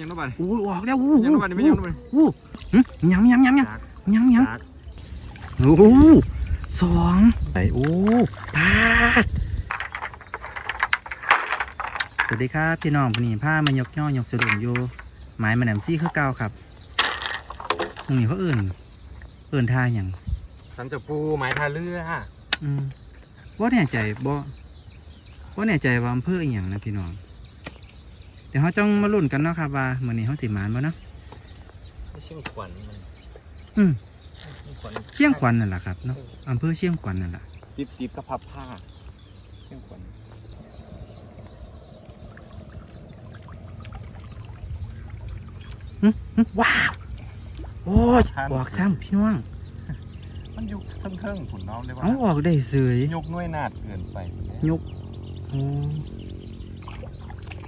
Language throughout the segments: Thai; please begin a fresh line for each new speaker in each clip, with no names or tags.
ยังน้องบัน
อู้ออกแล้วอู้
ยังน้องบันไม่ยังน้องบัน
อู้หึยำยำยำยำ
จาก
ยำย
จากำ
โอ้โหสองใส่โอ้ปาดสวัสดีครับพี่น้องวันนี้ผ้ามายกย่อยกสะดุ้งอยู่หมายมาแหนมซี่คือเก่าครับตรงนี้เขาเอื่นเอื่นท่าอย่าง
สันจะปูไม้ทาเรือ
อืมว่าแน่ใจบ่ว่าแน่ใจว่าอำเภออีหยังนะพี่น้อง เดี๋ยวเขาจ้องมาลุ้นกันเนาะครับว่ามื้อนี้เขาสิหมานบ่เนาะ
เชียงขวัญมัน
อืม
ขวัญ
เชียงขวัญนั่นแหละครับเนาะอำเภอเชียงขวัญนั่นแหละ
ติบติบกับพับผ้าเชียงขวัญ
หึหึว้าวโอ้ยออกซ้ำพี่น้อง
มันอยู่เทิงเทิงๆผุนน้องได้ว่า
เอาออกได้เสย
ยกน้วยนาดเกินไป
ยกโอ้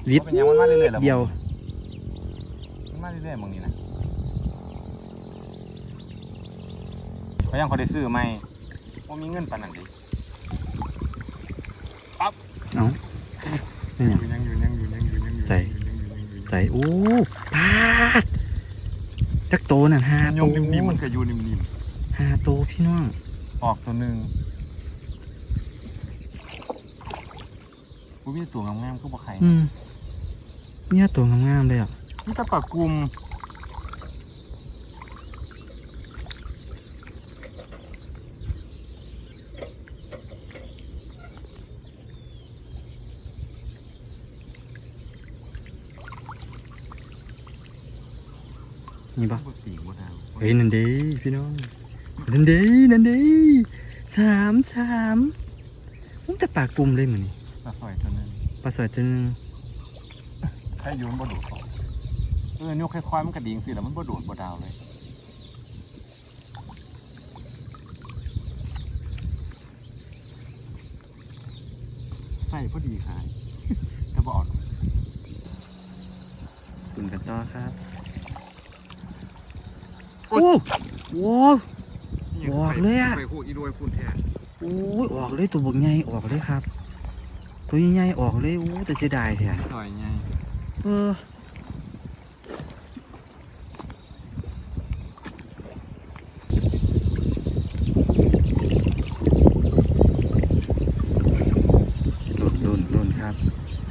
วิท
ยังมันมาเดี
ยว
มาเรื่อยๆมึงนี่นะเขายังเขาได้ซื้อไหมว่ามีเงินปานนั้นดิ
เอาเป็นหยัง
ยังอยู่ยังอยู่ยังอยู่ยังอยู่
ใส่ใส่โอ้ปาดจักโตนั่นห้า
มันย
โต
นิ่มๆมันก็อยู่นิ่มๆ
ห้าโตพี่น้อง
ออกตัวหนึ่งกูมีตัวงามๆก็บอกใคร
อืม เนี่ยตัวงามๆเลยอะ
นี่ตะปากกุม
นี่ปะ
บ่ปีกบ่ทาง
เฮ้ยนั่นเด้พี่น้องนั่นเด้นั่นเด้สามสามมันแต่ปากกลุ่มเลยเหมือนนี่
ตะซอยตัวหนึง
ปลาสอยตัวหนึง
ถ้าโยนบ่โดดออกเออนิ้วค่อยๆมันกระดิ่งสิแล้วมันบ่โดดบ่ดาวเลยใส่พอดีขายถ้าบ่ออก
คุณกันต่อครับ
โอ๊
โอ้
ย
โหออกเลยอะ
ไปคู่อีด้วยคุณแท้
โอ้ยออกเลยตัวบกใหญ่ออกเลยครับ ตัวใหญ่ๆออกเลยโอ้แต่เสียดายแท้
ซอยไง
ลุนลุนลุนครับ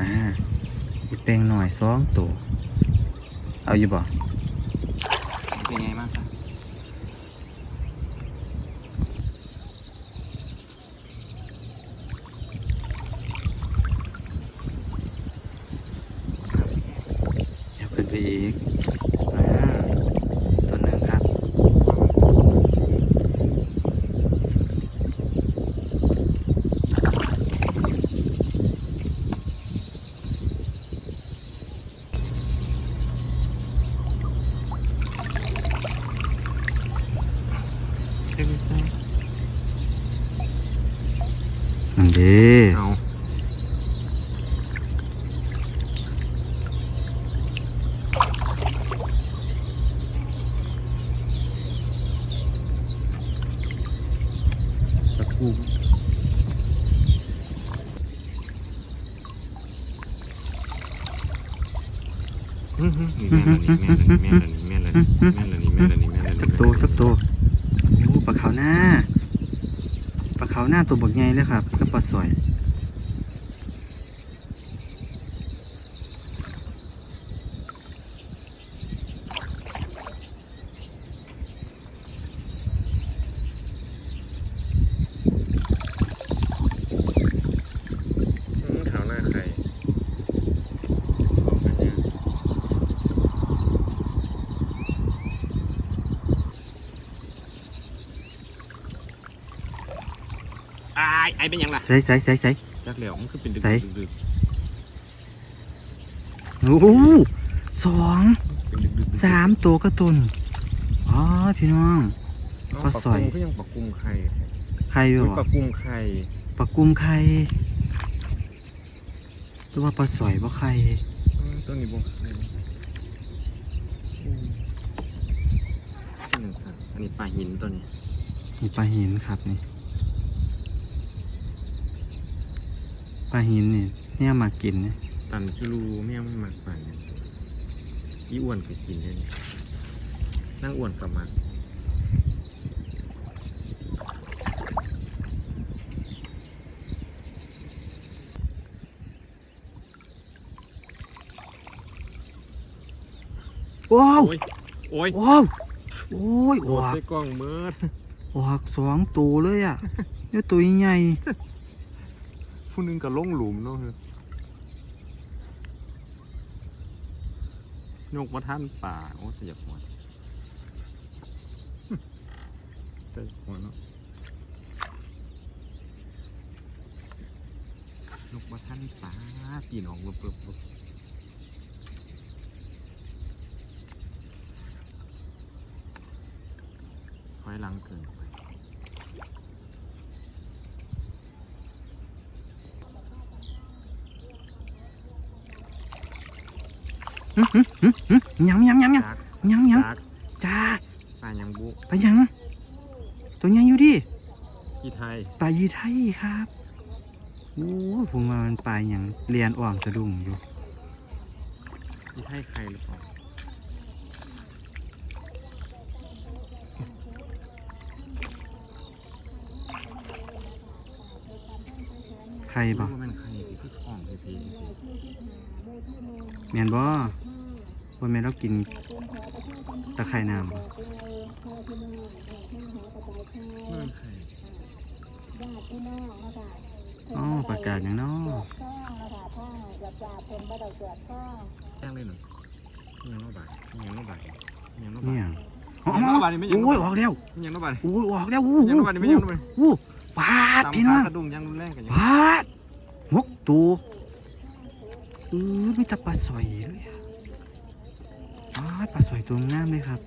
อ่าอีกแปลงหน่อยสองตัว เอาอยู่บ่
เป็นไงบ้างครับ
เดี๋ยวขึ้น ไปอีกอ่าตัวหนึ่งครับนั่นเด้
เอา
ตะกู
นี่แม่นเลยนี่แม่นเลยนี่แม่นเลยนี่แม่นเลยนี่แม่นเลยนี่แม่นเลย
ตับตัวตักตัวโอ้ปลาขาวหน้าปลาขาวหน้าตัวบกใหญ่เลยครับกับปลาสวย
ขาวหน้าใครอาย ไอเป็นยังล่ะ
ใส่ใส่ใส่ใส่
จักเหลียวมันคือเป็นดึก
ใส่
ดึก
โอ้โหสอง
เป็นดึกดึก
สามตัวกระตุนอ๋อพี่น้องปลาสอย
ก็ยังปลากุมไข่
ใครอยู่
ป
วะ
ลากุมไข่
ปลากุมไข่หรือว่าปลาสอยบ่ไข่
ตัวนี้บ่ไข่อันนี้ปลาหินตัวนี้
มีปลาหินครับนี่ ปลาหินนี่เนี่ยมากินเนี่ย
ตันคิรูแม่งไม่มาปั่นเนี่ยอีอ้วนก็กินได้นี่นั่งอ้วนกลับมา
ว้าว
โอ้ยโอ้ย
ว้าวโอ้ย
โด
อ
ด
อก
ใส่กล้องเมิด
ออกสองตัวเลยอะเดี๋ยวตัวใหญ่
ผู้นึงก็ลงหลุมเนาะยนกมาท่านป่า โอ้เสียบหัวเตะหัวเนาะนกมาท่านป่าปีนออกเบิบเบิบเบิบไฟหลังเกินไป
หึหึหึหึ ยังยังยังยัง
จาก
ยังยัง
จาก
จ้า
ป่ายังบุ
ไปยัง ตัวใหญ่อยู่ดิ
ที่ไทย
ปลายีไทยครับโอ้ยผมว่ามันปลาอย่างเรียนอ่อมสะดุ้งอยู่
ที่ไทยใครหรือเปล่า
ใครบ่
รู้ว่ามันใครที่คือของพี่พี่
แมนบ่ ว่าแมนเรากินตะไคร่น้ำบ่
มันใคร
อ๋อประกาศอย่างน้อ
แจ้งเลยหน่อยยังนอกบาทยังนอกบาทยังนอกบาท
เนี่ยอ๋อ
ยังนอกบาทนี่ไม่ยัง
โอ้ยออกแล้ว
ยังนอกบาท
โอ้ยออกแล้วโอ้
ยังนอกบาทนี่ไม่ยังนอกบาท
โอ้ปาด
ตาม
พี่น้อง
กระดุมยังรุนแรงกันยัง
ปาดหกตัวเออมีแต่ปลาสอยเลย อะปาดปลาสอยตัวงามเลยครับ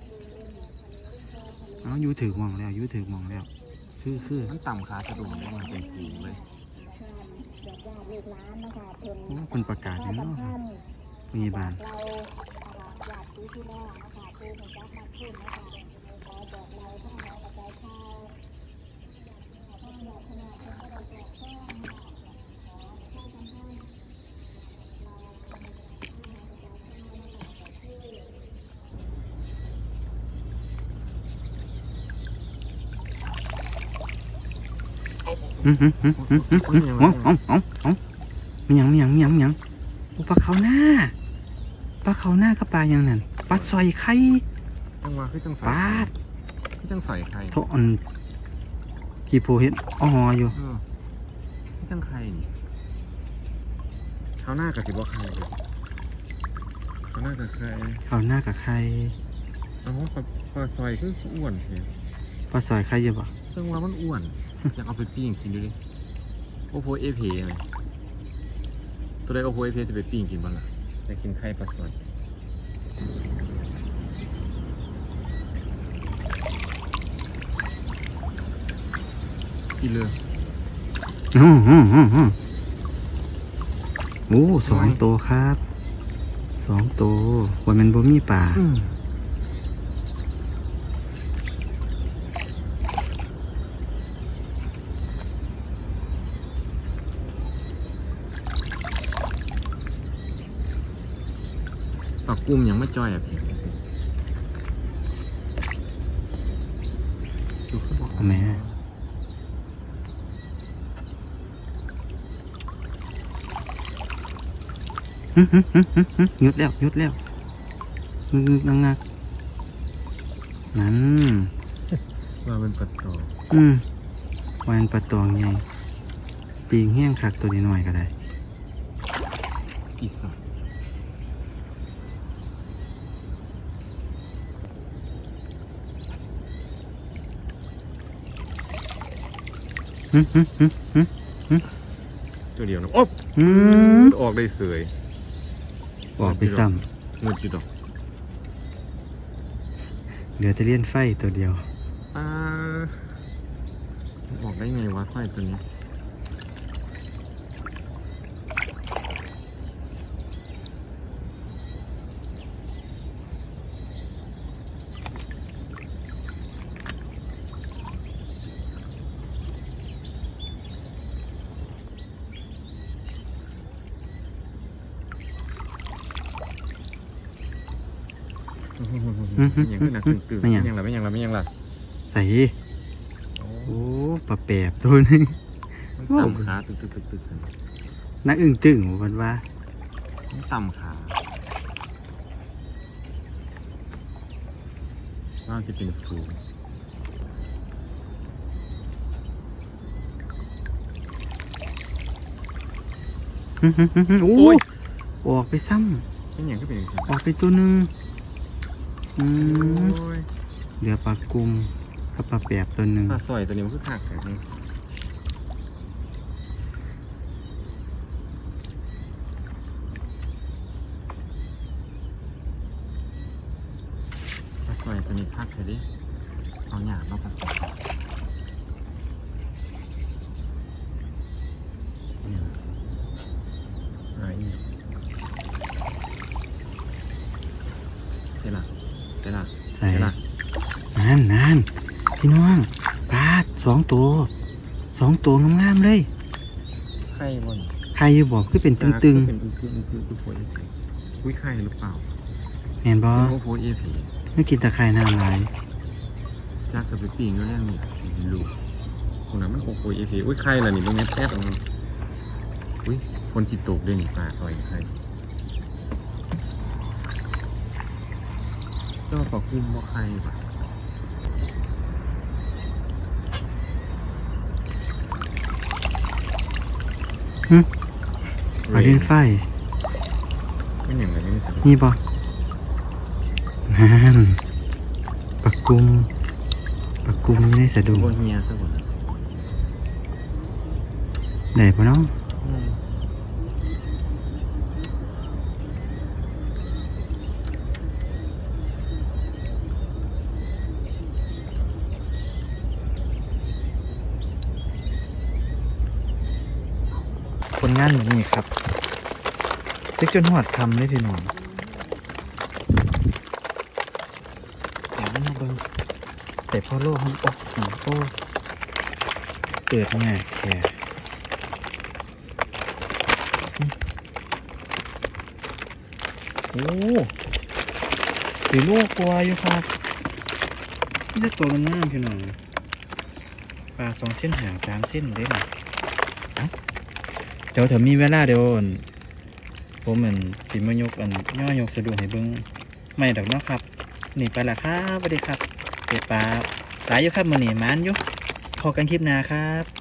เอาอยู่ถือหมองแล้วอยู่ถือหมองแล้วคือคือ
มันต่ำขากระดุมเนี่ยมันเป็นฟูงเลย
โอ้คนประกาศอย่างน้อครับพยาบาล อืมอืมอืมอืมอืมอืม เอาเอาเอาเอามีหยังมีหยังมีหยังมีหยังโอ้ปลาเขาหน้าปลาเขาหน้ากับปลาอย่างนั้นปลาซอยไข่
จังหวะคือจังใส่
ปลา
คือจังใส่ไข่
โทอนกี่โพเห็นอ๋ออยู่
คือจังไข่นี่เขาหน้ากับสิบว่าไข่เขาหน้ากับไข่
เขาหน้ากับไข่
เอาปลาปลาซอยคืออ้วนเสีย
ปลาซอยไข่เยอะบ่
จังหวะมันอ้วน อยากเอาไปปิ้งกินดูดิโอโพเอเพไหมตัวใดโอโพเอเพจะไปปิ้งกินบ้างล่ะจะกินไข่ปลาซอยกินเลย
อืมอืมอืมอืมโอ้สองตัวครับสองตัวว่ามันบ่มีป่า
อืม ปากกุ้มยังไม่จ้อยอะพี่ดูเขาบอก
เอาแม่หึหึหึหึหึหยุดแล้วหยุดแล้วงึกงักงักนั่น
ว่าเป็นปัดต่อ
อืมวานปลาตองใหญ่ปีงแห้งคักตัวนี้หน่อยก็ได้
อีสัตว
หึหึหึหึ
ตัวเดียวนะโอ๊บ
อืม
ออกได้เสย
ออกไปซ้
หมดจุดดอกำ
เหลือแต่เลี่ยนไฟตัวเดียว
อ่าออกได้ไงวะไฟตัวนี้
อ
ย่างขึ้นนะตึงตึง
ไม่หยัง
ยังละไม่หยังละไม่หยังละ
ใส่โอ้ปลาแปบตัวหนึง
มันต่ำขาตึกตึกตึกตึกตึก
นักอึ้งตึงวันว่า
มันต่ำขาว่าจะเป็นฟูง
อื้อหือหือหือโอ้ยออกไปซ้
เป็นอย่างก็เป็นอย่างนี้ำ
ออกไปตัวหนึ่ง อืมเหลือปลากุมกับปลาแปบตัวหนึ่ง
ปลาสอยตัวนี้มันคือขากแบบนี้ปลาสอยตัวนี้คักเลยดิเอาหยาบมาผสมเนี่ยอะไรอีกเดี๋ยวล่ะเดี๋ยวล่ะ
ใส่
เดี๋ยวล่ะ
นานนานพี่น้องปลาสองตัวสองตัวงามๆเลย
ไข่บน
ใครอยู่บอกคือเป็นตึง
เป็นอึ้งคืออึ้งคือคือโผล่เอฟอุ้ยไข่หรือเปล่า
ๆแมนบอ
โอ้โหเอฟ
ไม่กินตะไคร่น้ำลาย
จักกับไปปีงก็แรงนี่ลูกคนนั้นมันโอ้โหเอฟอุ้ยไข่ละนี่ตรงนี้แป๊บตรงนี้อุ้ยคนจิตตกด้วยนี่ปลาซอยไข่เจ้าปลาคุ้มว่าไข่ปะ
ปลาเล่นไฟ
ไม่อย่างไรไม่สะดวก
นี่บอนั่นปลากุมปลากุมนี่ได้สะดุ้ง
โบเฮียซะก่อน
ได้ปะเนาะ ผลงานแบบนี้ครับเล็กจนหอดคำเลยพี่น้องเดี๋ยวมาเบิ่งแต่พอโลห้องโอ้หนังโอ้เปิดง่ายแค่โอ้ตีลูกกลัวอยู่ครับนี่จะตัวมันงามพี่น้องปลาสองเส้นหางสามเส้นเลยนะ เดี๋ยวถ้ามีเวลาเดี๋ยวนผมเหมือนสิมายกอันย่อยกสะดวกให้เบิ้งไม่ดอกเนาะครับ นี่ไปละครับสวัสดีครับเปิดปลาหลายอยู่ครับมือนี่มันอยู่พอกันคลิปหน้าครับ